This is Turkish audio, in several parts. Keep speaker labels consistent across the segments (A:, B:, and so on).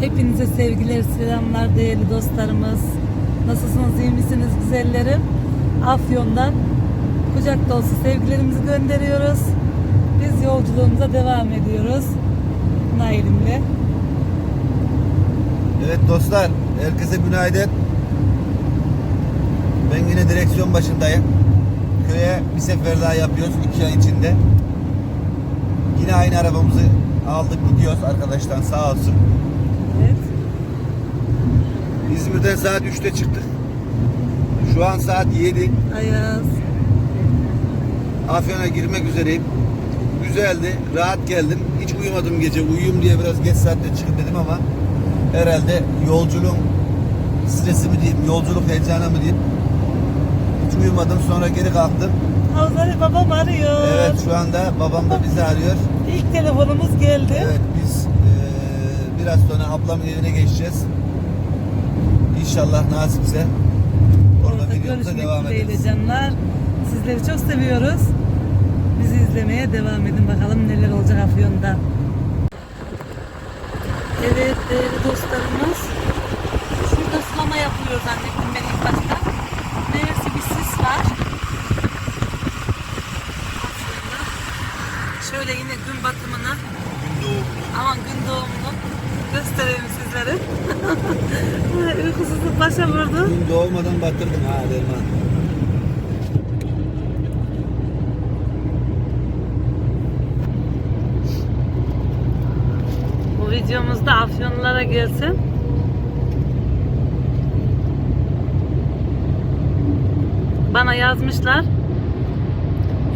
A: Hepinize sevgiler, selamlar değerli dostlarımız. Nasılsınız, iyi misiniz güzellerim? Afyon'dan kucak dolusu sevgilerimizi gönderiyoruz. Biz yolculuğumuza devam ediyoruz. Nail'imle.
B: Evet dostlar, herkese günaydın. Ben yine direksiyon başındayım. Köye bir sefer daha yapıyoruz iki ay içinde. Yine aynı arabamızı aldık gidiyoruz arkadaşlar sağ olsun.
A: Evet.
B: İzmir'den saat 3'te çıktık. Şu an saat 7.
A: Ayaz.
B: Afyon'a girmek üzereyim. Güzeldi, rahat geldim. Hiç uyumadım gece. Uyuyayım diye biraz geç saatte çıkıp dedim ama herhalde yolculuğun stresi mi diyeyim, yolculuk heyecanı mı diyeyim. Hiç uyumadım sonra geri kalktım.
A: Havzari babam arıyor.
B: Evet şu anda babam da bizi arıyor.
A: İlk telefonumuz geldi.
B: Evet biraz sonra ablamın evine geçeceğiz. İnşallah nasipse orada
A: Orada
B: videomuza devam ederiz.
A: canlar. Sizleri çok seviyoruz. Bizi izlemeye devam edin bakalım neler olacak Afyon'da. Evet değerli dostlarımız. Şurada sulama yapılıyor zannettim ben ilk başta. Meğerse bir sis var. Şöyle yine gün batımını aman gün doğumunu göstereyim sizlere. Uykusuzluk başa vurdu.
B: Gün doğmadan batırdım ha Derman.
A: Bu videomuzda Afyonlulara gelsin. Bana yazmışlar.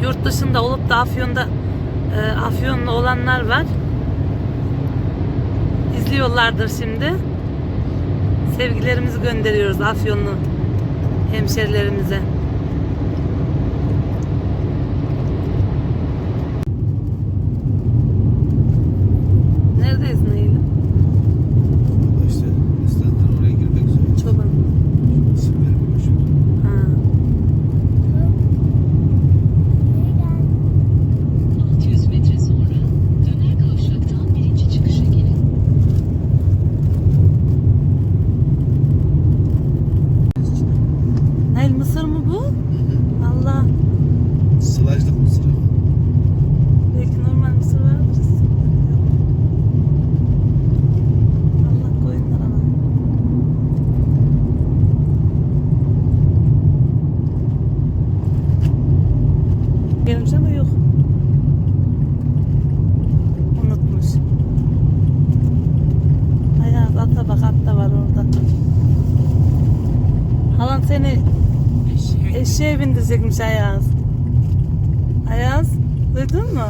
A: Yurt dışında olup da Afyon'da e, Afyonlu olanlar var. İzliyorlardır şimdi. Sevgilerimizi gönderiyoruz Afyonlu hemşerilerimize. Neredeyiz Nail'im?
B: İşte İstanbul'dan oraya girmek üzere.
A: Çoban.
B: İsim verme boş ver.
A: Ha.
C: 600 metre sonra döner kavşaktan birinci çıkışa gelin.
A: Nail mısır mı bu? Allah.
B: Sılajlık mısır ama.
A: Belki normal mısır vardır. Allah koyunlar ama. Gelmiş ama yok. Unutmuş. Ayaz ata bak at da var orada. Halan seni Ayaz. Ayaz duydun mu?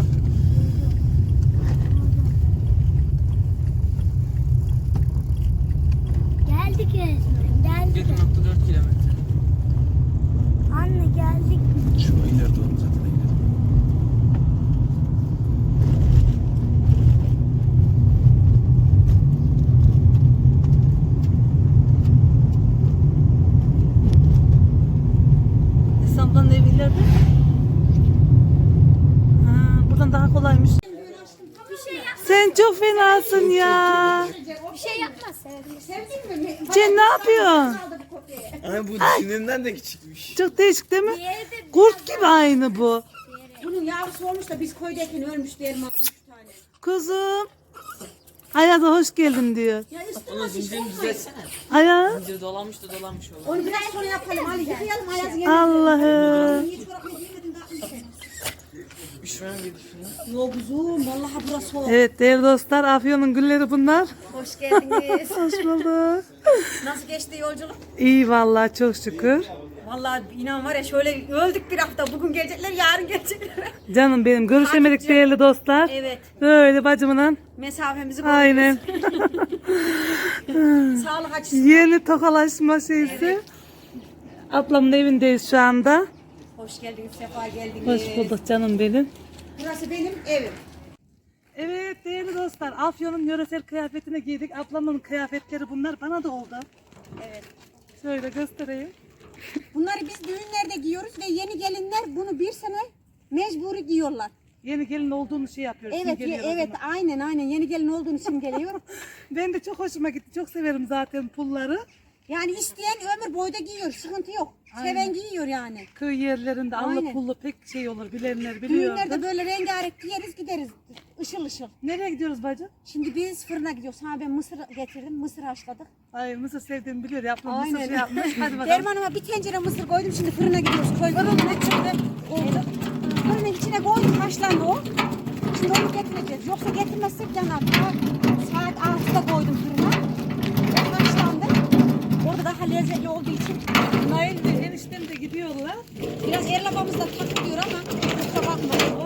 D: Geldik resmen. Geldik.
E: 7.4 kilometre.
D: Anne geldik.
B: Şu ileride oldu zaten. ileride.
A: İstanbul'dan ev ileride. Ha, buradan daha kolaymış.
D: Bir şey yap.
A: Sen fenasın ya.
D: Bir şey yapmaz. Sevdin mi?
A: Sen ne yapıyorsun?
E: Ay bu düşündüğümden de küçükmüş.
A: Çok değişik değil mi? Kurt gibi aynı bu.
F: Bunun yavrusu olmuş da biz köydeyken ölmüş derim abi. Üç tane.
A: Kuzum. Ayaz'a hoş geldin diyor.
F: Ya
E: Onun
F: işte.
E: zincirini düzeltsene.
A: Ayaz.
E: Zinciri dolanmış da dolanmış olur.
F: Onu biraz sonra yapalım. Ali yıkayalım Ayaz'ın yerine.
A: Allah'ım.
E: Üşümem gibi düşünün.
F: Yok kuzum vallahi burası o.
A: Evet değerli dostlar Afyon'un gülleri bunlar.
F: Hoş geldiniz.
A: Hoş bulduk.
F: Nasıl geçti yolculuk?
A: İyi vallahi çok şükür.
F: Vallahi inan var ya şöyle öldük bir hafta. Bugün gelecekler yarın gelecekler.
A: Canım benim görüşemedik değerli dostlar.
F: Evet.
A: Böyle bacımının
F: Mesafemizi
A: aynen
F: koruyoruz. Sağlık açısından.
A: yeni tokalaşma şeysi. Ablamın evindeyiz şu anda.
F: Hoş geldiniz. Sefa geldiniz.
A: Hoş bulduk canım benim.
F: Burası benim evim.
A: Evet değerli dostlar Afyon'un yöresel kıyafetini giydik. Ablamın kıyafetleri bunlar bana da oldu.
F: Evet.
A: Şöyle göstereyim.
F: Bunları biz düğünlerde giyiyoruz ve yeni gelinler bunu bir sene mecburi giyiyorlar.
A: Yeni gelin olduğunu şey yapıyoruz.
F: Evet, ye- evet,
A: zaman.
F: aynen aynen. Yeni gelin olduğun için geliyor.
A: Ben de çok hoşuma gitti. Çok severim zaten pulları.
F: yani isteyen ömür boyda giyiyor, sıkıntı yok. Seven giyiyor yani.
A: Köy yerlerinde Allah
F: Aynen.
A: pullu pek şey olur bilenler biliyordu.
F: Düğünlerde böyle rengarenk giyeriz gideriz. Işıl ışıl.
A: Nereye gidiyoruz bacı?
F: Şimdi biz fırına gidiyoruz. Ha ben mısır getirdim, mısır haşladık.
A: Ay mısır sevdiğimi biliyor. Yapma mısır
F: Aynen.
A: şey yapmış. Hadi bakalım.
F: Dermanıma bir tencere mısır koydum. Şimdi fırına gidiyoruz. Köy fırına çıktı. Oldu. Fırının içine koydum. Haşlandı o. Şimdi onu getireceğiz. Yoksa getirmezsek yanar. Saat, saat 6'da koydum fırına. Daha lezzetli olduğu için
A: Nail de eniştem de gidiyorlar.
F: biraz erlabamızla takılıyor ama kusura bakmayın.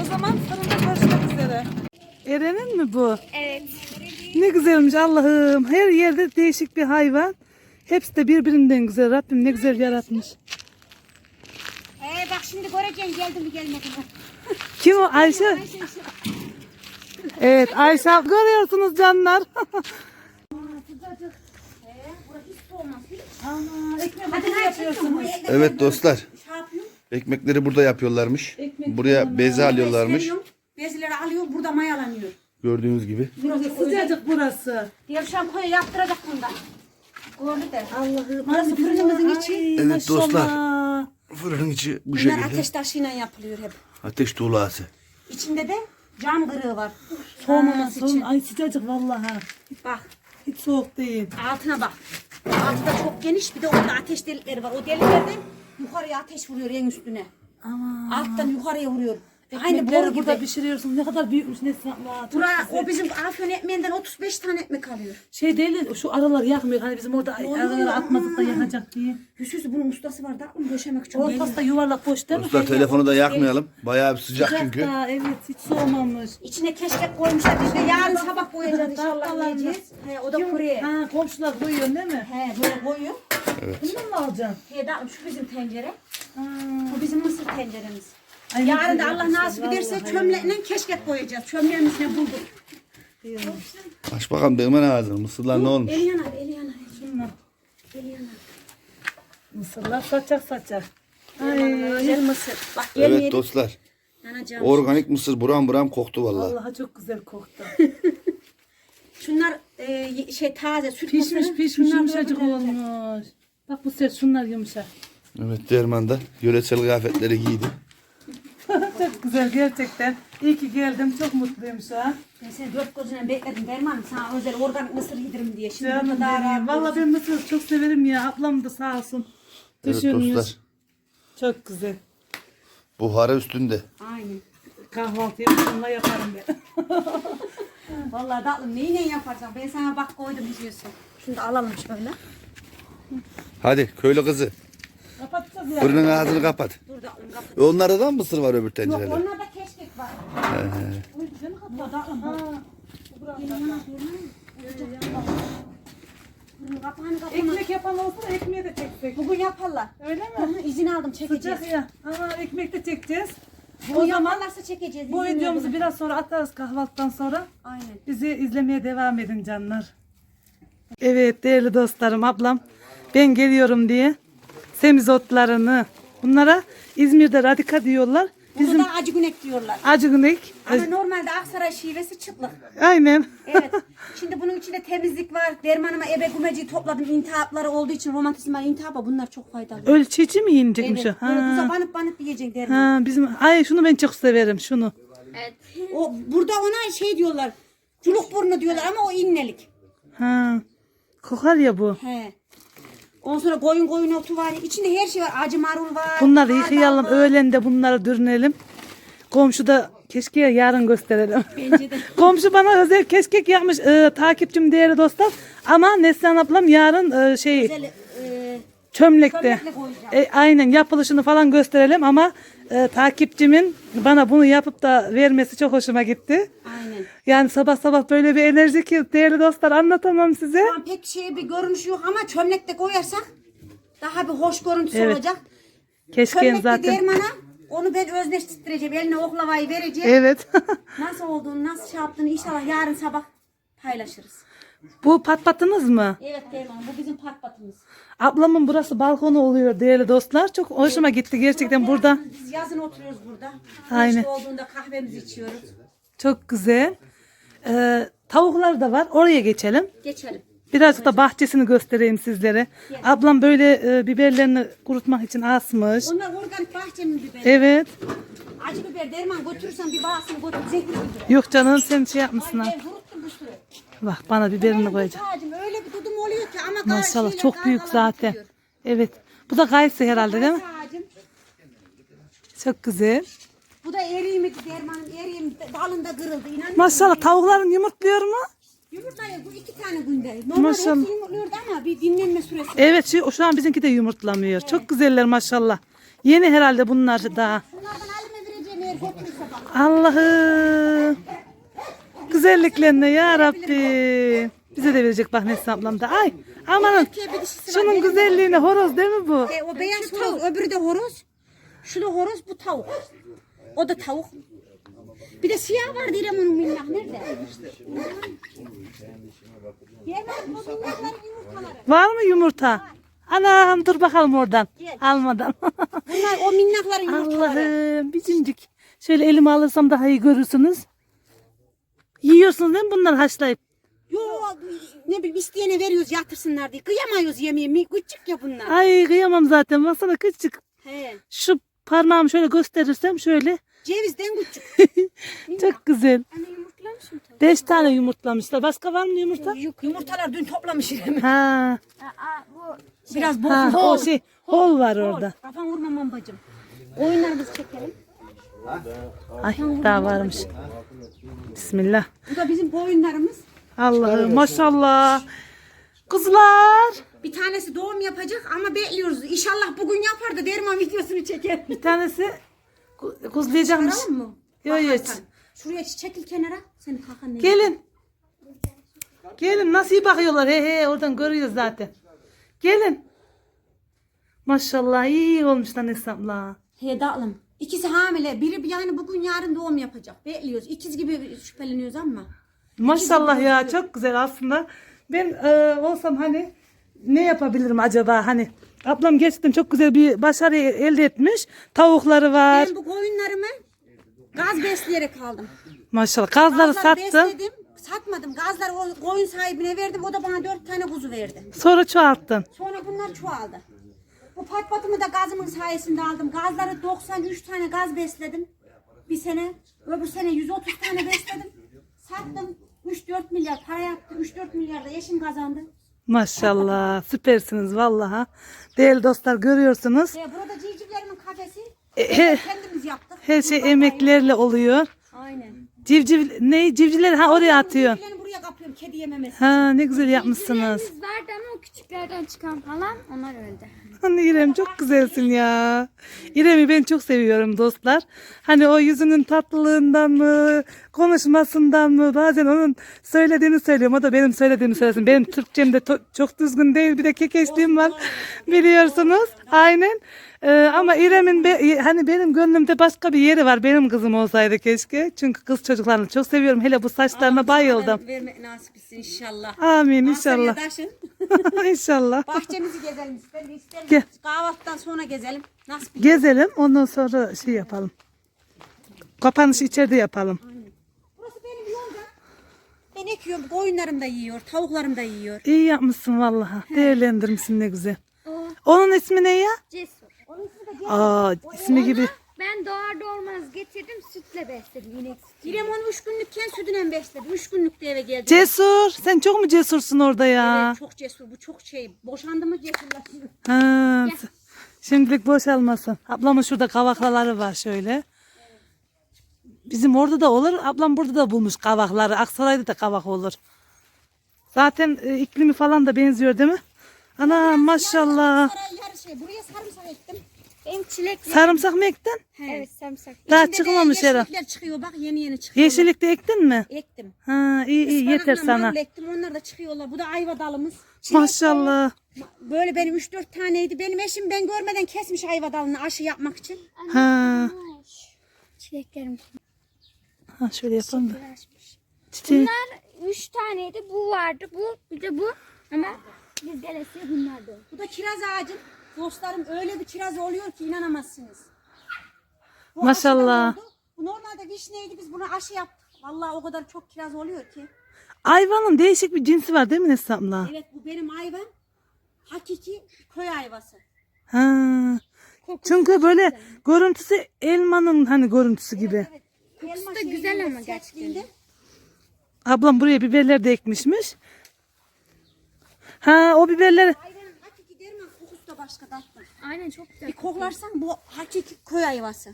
A: O zaman fırında görüşmek üzere. Eren'in mi bu?
D: Evet.
A: Ne güzelmiş Allah'ım. Her yerde değişik bir hayvan. Hepsi de birbirinden güzel. Rabbim ne güzel yaratmış.
F: Ee, bak şimdi göreceğim geldi mi gelmedi mi?
A: Kim o Ayşe? Evet Ayşe görüyorsunuz canlar.
F: Hadi ne yapıyorsunuz?
B: Evet dostlar.
F: Şey yapıyorum.
B: Ekmekleri burada yapıyorlarmış. Buraya beze alıyorlarmış.
F: Bezileri alıyor burada mayalanıyor.
B: Gördüğünüz gibi.
A: Sıcacık burası.
F: Diğer şampuanı yaptıracak bunda. Gördü de.
A: Allah'ım.
F: Burası fırınımızın içi.
B: Evet dostlar. Fırının içi bu
F: Bunlar
B: şekilde.
F: ateş taşıyla yapılıyor hep.
B: Ateş tuğlası.
F: İçinde de cam kırığı var. Soğumaması için.
A: Ay sıcacık vallahi.
F: Bak
A: Hiç soğuk değil.
F: altına bak. Da çok geniş bir de orada ateş delikleri var. O deliklerden yukarıya ateş vuruyor en üstüne.
A: Ama
F: Alttan yukarıya vuruyor. Aynı
A: ekmekleri
F: boru gibi.
A: burada pişiriyorsun. Ne kadar büyükmüş ne sanatlı.
F: Bura, o bizim afyon ekmeğinden 35 tane ekmek alıyor.
A: Şey değil şu araları yakmıyor. Hani bizim orada araları atmadık da yakacak diye.
F: Hüsüsü bunun ustası var da onu döşemek için.
A: Ortası da yuvarlak boş değil mi?
B: Dostlar telefonu da yakmayalım. Bayağı bir sıcak
A: Sıcak
B: çünkü.
A: da evet hiç soğumamış.
F: İçine keşkek koymuşlar biz de yarın sabah koyacağız inşallah yiyeceğiz. He, o da kurye.
A: Ha komşular koyuyor değil mi?
F: He böyle koyuyor.
A: Bundan mı alacaksın?
F: He da şu bizim tencere.
A: Ha.
F: Bu bizim mısır tenceremiz.
A: Ay,
F: Yarın da Allah nasip ederse çömleğiyle keşkek koyacağız. Çömleğin içine bulduk.
B: Aç bakalım benim ağzını. Mısırlar ne olmuş?
F: Eli yanar, eli yanar.
A: Şunlar.
F: Eli yanar.
A: Mısırlar saçak saçak.
F: Güzel mısır. Bak
B: Evet
F: gelmeyelim.
B: dostlar.
F: Yanacağım.
B: Organik mısır buram buram koktu vallahi.
A: Vallahi çok güzel koktu.
F: Şunlar e, şey taze süt
A: pişmiş
F: mısırı.
A: pişmiş
F: Şunlar
A: yumuşacık
F: böyle
A: olmuş. Bak bu ses şunlar yumuşak.
B: Evet Derman da yöresel kıyafetleri giydi.
A: Çok güzel gerçekten. İyi ki geldim. Çok mutluyum şu an.
F: Ben seni dört gözüne bekledim Derman. Sana özel organik mısır yedirim diye. Şimdi
A: Canım
F: burada daha
A: benim.
F: rahat
A: Vallahi ben mısır çok severim ya. Ablam da sağ olsun.
B: Evet
A: Düşünmüş.
B: dostlar.
A: Çok güzel.
B: Buharı üstünde.
F: Aynen.
A: Kahvaltıyı bununla yaparım ben.
F: Vallahi tatlım neyle yaparsan ben sana bak koydum istiyorsun. Şunu da alalım şöyle.
B: Hadi köylü kızı.
A: Kapatacağız ya.
B: Fırının ağzını kapat.
F: Dur da onu kapat.
B: E onlarda da mı mısır var öbür
F: Yok
B: tencerede?
F: onlarda keşkek var. Bu da Bunun kapağını kapama.
A: Ekmek yapan olsa da ekmeği de çeksek.
F: Bugün yaparlar.
A: Öyle mi?
F: Hı, İzin aldım çekeceğiz.
A: Sıcak ya. Ama ekmek de çekeceğiz.
F: Bu
A: O zaman
F: yaparlarsa çekeceğiz.
A: bu videomuzu
F: verin.
A: biraz sonra atarız kahvaltıdan sonra.
F: Aynen.
A: Bizi izlemeye devam edin canlar. Evet değerli dostlarım ablam ben geliyorum diye semizotlarını bunlara İzmir'de radika diyorlar.
F: Bizim...
A: Bizim
F: Burada acı günek diyorlar.
A: acıgınek.
F: Ama normalde Aksaray şivesi çıtlık.
A: Aynen.
F: Evet. Şimdi bunun içinde temizlik var. Dermanıma ebe gumeciyi topladım. İntihapları olduğu için romantizmal intihapa bunlar çok faydalı.
A: Ölçücü mi yiyecekmiş
F: Evet.
A: o?
F: Böyle buza
A: Ha.
F: banıp banıp yiyeceksin derman.
A: ha bizim ay şunu ben çok severim şunu.
F: O burada ona şey diyorlar. Culuk burnu diyorlar ama o innelik.
A: Ha. Kokar ya bu.
F: He. Ondan sonra koyun koyun otu var. İçinde her şey var. Acı marul var.
A: Bunları yıkayalım
F: var.
A: öğlen de bunları dürünelim. Komşu da keşke yarın gösterelim.
F: Bence de.
A: Komşu bana özel keşkek yapmış e, takipçim değerli dostlar. Ama Neslihan ablam yarın e, şey
F: Güzel, e,
A: çömlekte. E, aynen yapılışını falan gösterelim ama e, takipçimin bana bunu yapıp da vermesi çok hoşuma gitti.
F: aynen.
A: Yani sabah sabah böyle bir enerji ki değerli dostlar anlatamam size.
F: An pek şey bir görünüş yok ama çömlekte koyarsak daha bir hoş görüntüsü
A: Evet.
F: olacak.
A: Keşke
F: Çömlekte
A: zaten.
F: dermana onu ben özleştireceğim. Eline oklavayı vereceğim.
A: Evet.
F: Nasıl olduğunu, nasıl şey yaptığını inşallah yarın sabah paylaşırız.
A: Bu pat patınız mı?
F: Evet Derman bu bizim pat patımız.
A: Ablamın burası balkonu oluyor değerli dostlar. Çok hoşuma gitti gerçekten burada.
F: Biz yazın oturuyoruz burada.
A: Aynen.
F: Aynen. olduğunda kahvemizi içiyoruz.
A: Çok güzel. Ee, tavuklar da var. Oraya geçelim.
F: Geçelim.
A: Birazcık da bahçesini göstereyim sizlere. Ablam böyle e, biberlerini kurutmak için asmış.
F: Onlar organik bahçemin biberi.
A: Evet.
F: Acı biber derman götürürsen bir bağısını götür. Zehirli biber.
A: Yok canım sen şey yapmışsın ha.
F: Ben kuruttum bir sürü.
A: Bak bana biberini koyacağım.
F: ağacım öyle bir dudum oluyor ki ama
A: Maşallah
F: şeyler,
A: çok büyük zaten.
F: tutuyor.
A: Evet. Bu da kayısı herhalde değil mi?
F: Ağacım.
A: Çok güzel.
F: Bu da eriğimi dermanın eriğim dalında kırıldı. İnan
A: Maşallah tavukların yumurtluyor mu?
F: Yumurtlayı bu iki tane günde. Normal
A: Maşallah.
F: hepsi yumurtluyordu ama bir dinlenme süresi.
A: Evet şu, şu an bizimki de yumurtlamıyor. Çok güzeller maşallah. Yeni herhalde bunlar daha.
F: Bunlardan elime vereceğim eğer bak.
A: Allah'ım. Güzelliklerine ya Rabbi. Bize de verecek bak Nesli ablam da. Ay amanın.
F: Erkeğe bir dişisi var.
A: Şunun
F: benim
A: güzelliğine horoz değil mi bu?
F: E, o beyaz horoz, öbürü de horoz. Şu da horoz, bu tavuk. O da tavuk. Bir de siyah var İrem onun minnak nerede? Yemez bu minnakların yumurtaları.
A: Var mı yumurta? Anam dur bakalım oradan. Almadan.
F: Bunlar o minnakların yumurtaları.
A: Allah'ım bizimcik. Şöyle elime alırsam daha iyi görürsünüz. Yiyorsunuz değil mi bunları haşlayıp?
F: Yo ne bileyim isteyene veriyoruz yatırsınlar diye. Kıyamıyoruz yemeğe. mi- Küçük ya bunlar.
A: Ay kıyamam zaten. Baksana küçük.
F: He.
A: Şu parmağımı şöyle gösterirsem şöyle.
F: Cevizden küçük.
A: Çok güzel.
F: Anne yumurtlamış mı?
A: Beş tane yumurtlamışlar. Başka var mı yumurta?
F: Yok yumurtalar dün toplamış İrem'i.
A: Ha,
F: Biraz bol.
A: ha o şey hol var orada.
F: Kafan vurmamam bacım. Oyunlarımızı çekelim.
A: Ay daha varmış. Bismillah.
F: Bu da bizim bu oyunlarımız.
A: Allah'ım maşallah. Kızlar.
F: Bir tanesi doğum yapacak ama bekliyoruz. İnşallah bugün yapar da derman videosunu çeker.
A: Bir tanesi ku- kuzlayacakmış.
F: Aralım mı?
A: Yok yok.
F: Şuraya çekil kenara. Senin kakan ne?
A: Gelin. Gelin nasıl iyi bakıyorlar. He he oradan görüyoruz zaten. Gelin. Maşallah iyi olmuşlar hesapla.
F: He dağılım. İkisi hamile. Biri yani bugün yarın doğum yapacak. Bekliyoruz. İkiz gibi şüpheleniyoruz ama.
A: Maşallah ya çok güzel aslında. Ben e, olsam hani ne yapabilirim acaba hani ablam gerçekten çok güzel bir başarı elde etmiş. Tavukları var.
F: Ben bu koyunlarımı gaz besleyerek aldım.
A: Maşallah
F: Gazları
A: sattım.
F: besledim. Satmadım. Gazları o koyun sahibine verdim. O da bana dört tane kuzu verdi.
A: Sonra çoğalttın.
F: Sonra bunlar çoğaldı. Bu patpatımı da gazımın sayesinde aldım. Gazları 93 tane gaz besledim. Bir sene. Öbür sene 130 tane besledim. Sattım. 3-4 milyar para yaptı. 3-4 milyar da eşim kazandı.
A: Maşallah süpersiniz vallahi. Değerli dostlar görüyorsunuz.
F: E, burada civcivlerimin kafesi.
A: E, he-
F: Kendimiz yaptık.
A: Her şey emeklerle oluyor.
F: Aynen.
A: Civciv ne civcivleri ha oraya atıyor.
F: Civcivlerini buraya kapıyorum kedi yememesi.
A: Ha ne güzel yapmışsınız.
G: Biz vardı ama o küçüklerden çıkan falan onlar öldü.
A: Hani İrem çok güzelsin ya. İrem'i ben çok seviyorum dostlar. Hani o yüzünün tatlılığından mı, konuşmasından mı bazen onun söylediğini söylüyorum. O da benim söylediğimi söylesin. Benim Türkçem de çok düzgün değil. Bir de kekeşliğim var biliyorsunuz. Aynen. Ee, ama İrem'in be- hani benim gönlümde başka bir yeri var. Benim kızım olsaydı keşke. Çünkü kız çocuklarını çok seviyorum. Hele bu saçlarına bayıldım.
F: Vermek nasip etsin inşallah.
A: Amin
F: Antalya'ya
A: inşallah.
F: taşın.
A: inşallah.
F: Bahçemizi gezelim ister ister.
A: Gel.
F: Kahvaltıdan sonra gezelim. Nasıl bir
A: Gezelim ondan sonra şey yapalım. Kapanışı içeride yapalım.
F: Burası benim yolda. Ben ekiyorum. Koyunlarım da yiyor. Tavuklarım da yiyor.
A: İyi yapmışsın vallahi. Değerlendirmişsin ne güzel. Onun ismi ne ya?
G: Cesur.
A: Aa ismi gibi.
G: Ben doğar doğmaz getirdim sütle besledim inek sütü.
F: İrem onu üç günlükken sütünden besledi. Üç günlükte eve geldi.
A: Cesur. Sen çok mu cesursun orada ya?
F: Evet, çok cesur. Bu çok şey. Boşandı mı cesurlaşıyor.
A: Ha, şimdilik boşalmasın. Ablamın şurada kavaklaları var şöyle. Bizim orada da olur. Ablam burada da bulmuş kavakları. Aksaray'da da kavak olur. Zaten e, iklimi falan da benziyor değil mi? Ana maşallah.
F: Yarı şey. Buraya sarımsak ektim.
G: Benim çilek
A: Sarımsak mı ektin?
G: Evet sarımsak.
A: Daha çıkmamış herhalde.
F: Yeşillikler çıkıyor bak yeni yeni çıkıyor.
A: Yeşillikte ektin mi?
F: Ektim.
A: Ha iyi iyi yeter
F: Ispanakla
A: sana.
F: marul ektim. Onlar da çıkıyorlar. Bu da ayva dalımız.
A: Maşallah.
F: Böyle benim 3-4 taneydi. Benim eşim ben görmeden kesmiş ayva dalını aşı yapmak için.
A: Ha.
G: Çileklerim
A: ha şöyle yapalım da. Çiçeği.
G: Bunlar üç taneydi. Bu vardı. Bu bir de bu. Ama biz gelesiye bunlar da.
F: Bu da kiraz ağacım. Dostlarım öyle bir kiraz oluyor ki inanamazsınız. Bu
A: Maşallah.
F: aşıdan oldu. Bu normalde vişneydi biz buna aşı yaptık. Vallahi o kadar çok kiraz oluyor ki.
A: Ayvanın değişik bir cinsi var değil mi Nesli'abla?
F: Evet bu benim ayvam. Hakiki köy ayvası.
A: Ha. Çünkü böyle görüntüsü elmanın hani görüntüsü gibi.
F: Evet.
G: Kokusu da güzel ama gerçekten.
A: Ablam buraya biberler de ekmişmiş. Ha o biberler
F: Ayvanın hakiki derman kokusu da başka tatlı.
G: Aynen çok güzel.
F: Bir koklarsan bu hakiki köy ayvası.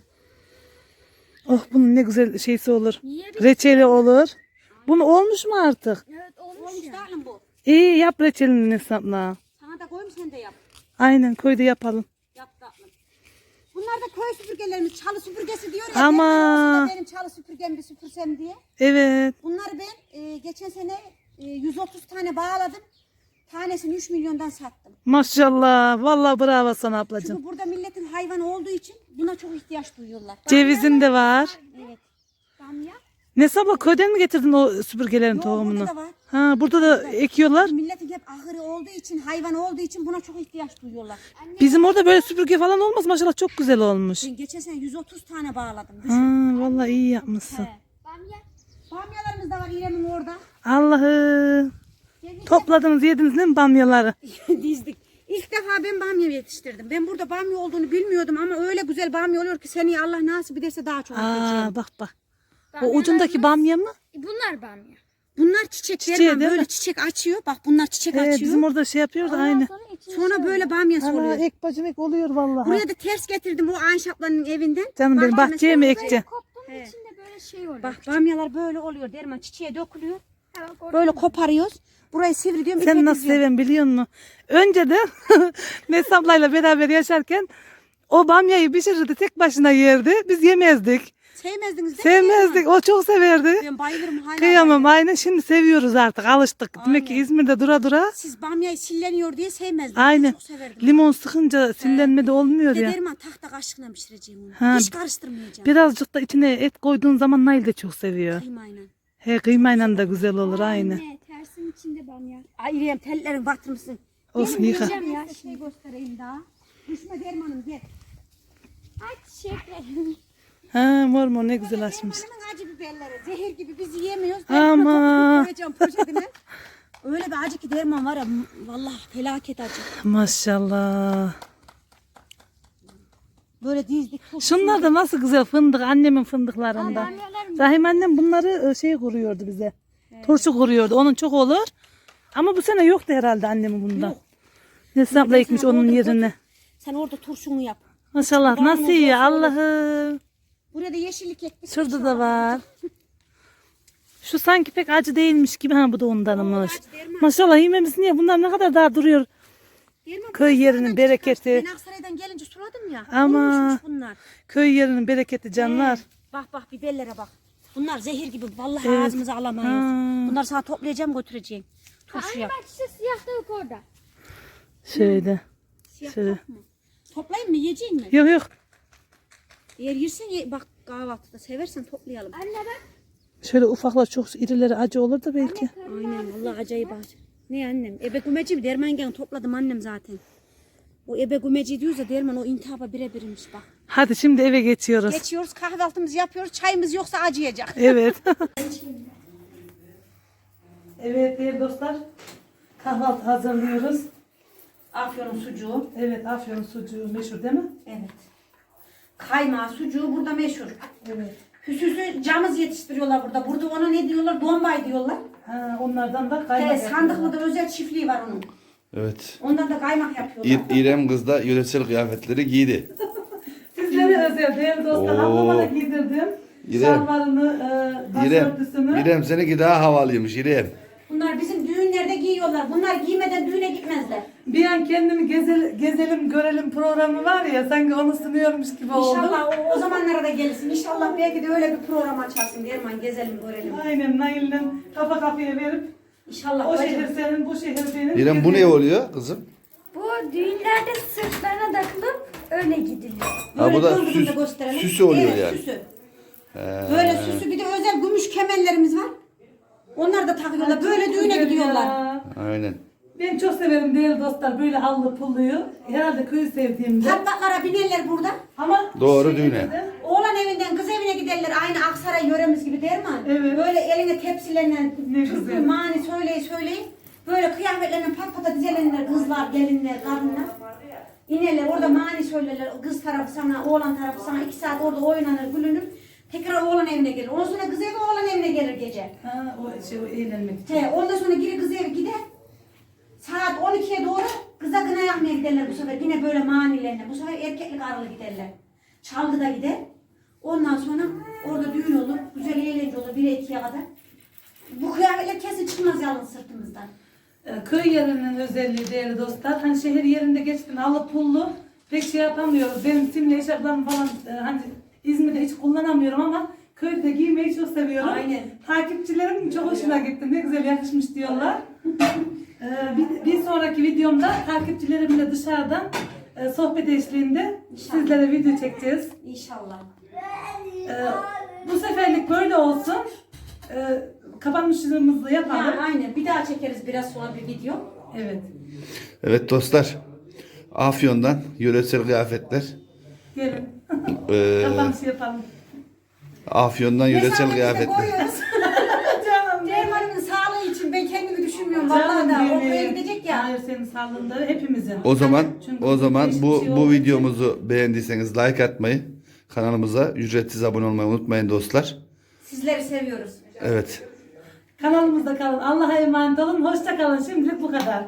A: oh bunun ne güzel şeysi olur. Reçeli olur. Bunu olmuş mu artık?
G: Evet olmuş
F: Olmuş
G: ya.
F: tatlım bu.
A: İyi yap reçelini Nesli'abla.
F: Sana da koyayım sen de yap.
A: Aynen köyde yapalım.
F: Yap tatlım. Bunlar da köy süpürgelerimiz. Çalı süpürgesi diyor ya.
A: Ama-
F: Benim çalı süpürgem bir süpürsem diye.
A: Evet.
F: Bunları ben e, geçen sene e, 130 tane bağladım. Tanesini 3 milyondan sattım.
A: Maşallah. Vallahi bravo sana ablacığım.
F: Çünkü burada milletin hayvanı olduğu için buna çok ihtiyaç duyuyorlar.
A: Cevizin de var.
F: Evet.
G: Bamya.
A: Nesabla köyden mi getirdin o süpürgelerin
F: Yok,
A: tohumunu?
F: burada da var.
A: Ha burada da ekiyorlar.
F: Milletin hep ahırı olduğu için, hayvan olduğu için buna çok ihtiyaç duyuyorlar.
A: Bizim orada böyle süpürge falan olmaz maşallah çok güzel olmuş.
F: Ben geçen sene 130 tane bağladım.
A: Ha,
F: Düşün.
A: vallahi iyi yapmışsın.
F: He.
G: Bamya.
F: Bamyalarımız da var İrem'in orada.
A: Allah'ı. Topladınız yediniz değil mi bamyaları?
F: Dizdik. İlk defa ben bamya yetiştirdim. Ben burada bamya olduğunu bilmiyordum ama öyle güzel bamya oluyor ki seni Allah nasip ederse daha çok.
A: Aa bak bak. O ucundaki bamya mı?
G: Bunlar bamya.
F: Bunlar çiçek
A: Çiçeği
F: Derman,
A: değil
F: böyle
A: mi?
F: çiçek açıyor. Bak bunlar çiçek
A: Ee,
F: açıyor.
A: bizim orada şey yapıyoruz da aynı.
G: Sonra içine
F: Sonra böyle bamyası
A: Ana
F: oluyor.
A: ek bacım ek oluyor vallahi.
F: Buraya da ters getirdim o Ayşe ablanın evinden.
A: Canım benim bahçeye mi
F: koydum.
A: ekeceksin?
G: koptuğun içinde böyle şey oluyor.
F: Bak bamyalar böyle oluyor Derman çiçeğe dökülüyor. Böyle koparıyoruz. Burayı sivri diyorum.
A: Sen nasıl
F: diziyorum.
A: seven biliyor musun? Önce de Mesut ablayla beraber yaşarken o bamyayı pişirirdi tek başına yerdi. Biz yemezdik.
F: Sevmezdiniz değil mi?
A: Sevmezdik. O çok severdi.
F: Ben bayılırım hala.
A: Kıyamam aynen şimdi seviyoruz artık alıştık. Demek ki
F: Aynen.
A: İzmir'de dura dura
F: Siz bamyayı silleniyor diye sevmezdiniz.
A: Aynen.
F: Çok severdim.
A: limon sıkınca sinlenme de olmuyor ya.
F: Derman tahta kaşıkla pişireceğim onu.
A: Ha.
F: Hiç karıştırmayacağım.
A: Birazcık da içine et koyduğun zaman Nail de çok seviyor.
F: Kıymayla.
A: He kıymayla da güzel olur aynı.
G: Anne içinde bamya.
F: Ay İrem tellerin batırmışsın.
A: Olsun
F: Gelin
A: yıka.
F: yiyeceğim ya. Şey göstereyim daha. Düşme Derman'ım gel.
G: Ay çiçekler.
A: Ha mor mor ne güzel açmış.
F: Acı biberleri. Zehir gibi biz yiyemiyoruz.
A: Ama.
F: Ama. Koyacağım poşetine. Öyle bir acı ki Derman var ya vallahi felaket acı.
A: Maşallah.
F: Böyle dizdik.
A: Şunlar da nasıl güzel fındık annemin fındıklarından.
G: Bamyalar
A: Rahim annem bunları e, şey kuruyordu bize. Turşu kuruyordu. Onun çok olur. Ama bu sene yoktu herhalde annemin bundan.
F: Yok.
A: Nesli abla ekmiş onun yerine.
F: Sen orada turşunu yap.
A: Maşallah
F: Var
A: nasıl
F: mı,
A: iyi. Allah'ım.
F: Buraya da yeşillik ektik.
A: Şurada da var. Şu sanki pek acı değilmiş gibi. Ha bu da ondanmış.
F: acı derman.
A: Maşallah yememiz niye? Bunlar ne kadar daha duruyor.
F: Derman,
A: Köy yerinin
F: sonradan
A: bereketi.
F: çıkarttı. Ben Aksaray'dan gelince suladım ya.
A: Ama-
F: bunlar.
A: Köy yerinin bereketi canlar.
F: Bak bak biberlere bak. Bunlar zehir gibi. Vallahi
A: Evet.
F: ağzımıza alamayız.
A: Ha.
F: Bunları sana toplayacağım götüreceğim. Turşu
G: Anne
F: yap.
G: bak işte siyah tavuk orada.
A: Şöyle.
F: Siyah mu? Toplayayım mı? Yiyecek mi?
A: Yok yok.
F: Eğer yersen ye. Bak kahvaltıda seversen toplayalım.
G: Anne bak.
A: Şöyle ufaklar çok irileri acı olur da belki.
F: Aynen vallahi acayip acı. Ne annem? Ebe gümeci dermangen topladım annem zaten. O ebe gümeci diyoruz ya derman o intihaba birebirmiş bak.
A: Hadi şimdi eve geçiyoruz.
F: Geçiyoruz kahvaltımızı yapıyoruz. Çayımız yoksa acıyacak.
A: Evet. evet değerli dostlar. Kahvaltı hazırlıyoruz.
F: Afyonun sucuğu.
A: Evet afyon sucuğu meşhur değil mi?
F: Evet. Kaymağı sucuğu burada meşhur.
A: Evet.
F: Hüsüsü camız yetiştiriyorlar burada. Burada ona ne diyorlar? Dombay diyorlar.
A: Ha, onlardan da kaymak
F: He, Sandıklı'da özel çiftliği var onun.
B: Evet.
F: Ondan da kaymak yapıyorlar.
B: İ- İrem kız da yöresel kıyafetleri giydi.
A: Sizlere özel değerli dostlar.
B: Oo.
A: Ablama da giydirdim.
B: İrem.
A: Şalvarını, e,
B: İrem,
A: başörtüsünü.
B: İrem seninki daha havalıymış İrem.
F: Bunlar bizim düğünlerde giyiyorlar. Bunlar giymeden düğüne gitmezler.
A: Bir an kendimi gezel, gezelim görelim programı var ya sanki onu sunuyormuş gibi oldum.
F: İnşallah o, o zamanlara da gelirsin. İnşallah belki de öyle bir program açarsın. Derman gezelim görelim.
A: Aynen Nail'le kafa kafaya verip
F: İnşallah
A: o
F: bacım.
A: şehir senin bu şehir benim.
B: İrem bu ne oluyor kızım?
G: Bu düğünlerde sırtlarına takılıp öyle gidiliyor.
B: Ha bu da
F: Böyle
B: süs,
F: gösterelim.
B: süsü oluyor
F: evet,
B: yani.
F: Süsü. Böyle süsü bir de özel gümüş kemerlerimiz var. Onlar da takıyorlar. Böyle düğüne gidiyorlar.
B: Aynen.
A: Ben çok severim değerli dostlar böyle allı pulluyu. Herhalde köyü sevdiğimde.
F: Tatbaklara binerler burada.
A: Ama
B: Doğru
A: şey
B: düğüne.
A: de-
F: Oğlan evinden kız evine giderler. Aynı Aksaray yöremiz gibi der mi?
A: Evet.
F: Böyle eline tepsilerle
A: Ne
F: türkü,
A: güzel.
F: mani söyleyi söyleyi. Böyle kıyafetlerine pat pata dizelenirler kızlar, gelinler, kadınlar. İnerler orada mani söylerler. Kız tarafı sana, oğlan tarafı sana. iki saat orada oynanır, gülünür. Tekrar oğlan evine gelir. Ondan sonra kız evi oğlan evine gelir gece.
A: Ha, o şey o eğlenmek için.
F: He, ondan sonra geri kız evi gider. Saat 12'ye doğru kıza gına yakmaya giderler bu sefer. Yine böyle manilerine. Bu sefer erkeklik arılı giderler. Çalgıda gider. Ondan sonra orada düğün olur. Güzel eğlence olur. 1'e 2'ye kadar. Bu kıyafetler kesin çıkmaz yalnız sırtımızdan.
A: Ee, Köy yerinin özelliği değerli dostlar. Hani şehir yerinde geçtin alı pullu pek şey yapamıyoruz. Benim simle eşarplarımı falan e, hani İzmir'de hiç kullanamıyorum ama köyde giymeyi çok seviyorum.
F: Aynen.
A: Takipçilerim çok hoşuna gitti. Ne güzel yakışmış diyorlar. Ee, bir, bir sonraki videomda takipçilerimle dışarıdan e, sohbet eşliğinde sizlere video çekeceğiz.
F: İnşallah.
A: Ee, bu seferlik böyle olsun. Ee, kapanışımızı yapalım.
F: Yani aynen. Bir daha çekeriz biraz sonra bir video.
A: Evet.
B: Evet dostlar. Afyon'dan yöresel kıyafetler.
A: Gelin.
B: Ee,
A: Kapanışı yapalım.
B: Afyon'dan yöresel
F: Mesafemizi de
B: kıyafetler.
F: koyuyoruz.
A: Canım
F: Derman'ın sağlığı için ben kendimi düşünmüyorum. Vallahi da
A: benim.
F: okula gidecek ya.
A: Hayır senin sağlığında hepimizin.
B: O zaman
A: Çünkü
B: o zaman
A: değişik
B: bu
A: şey
B: bu
A: için-
B: videomuzu beğendiyseniz like atmayı, kanalımıza ücretsiz abone olmayı unutmayın dostlar.
F: Sizleri seviyoruz.
B: Evet.
A: Kanalımızda kalın. Allah'a emanet olun. Hoşça kalın. Şimdilik bu kadar.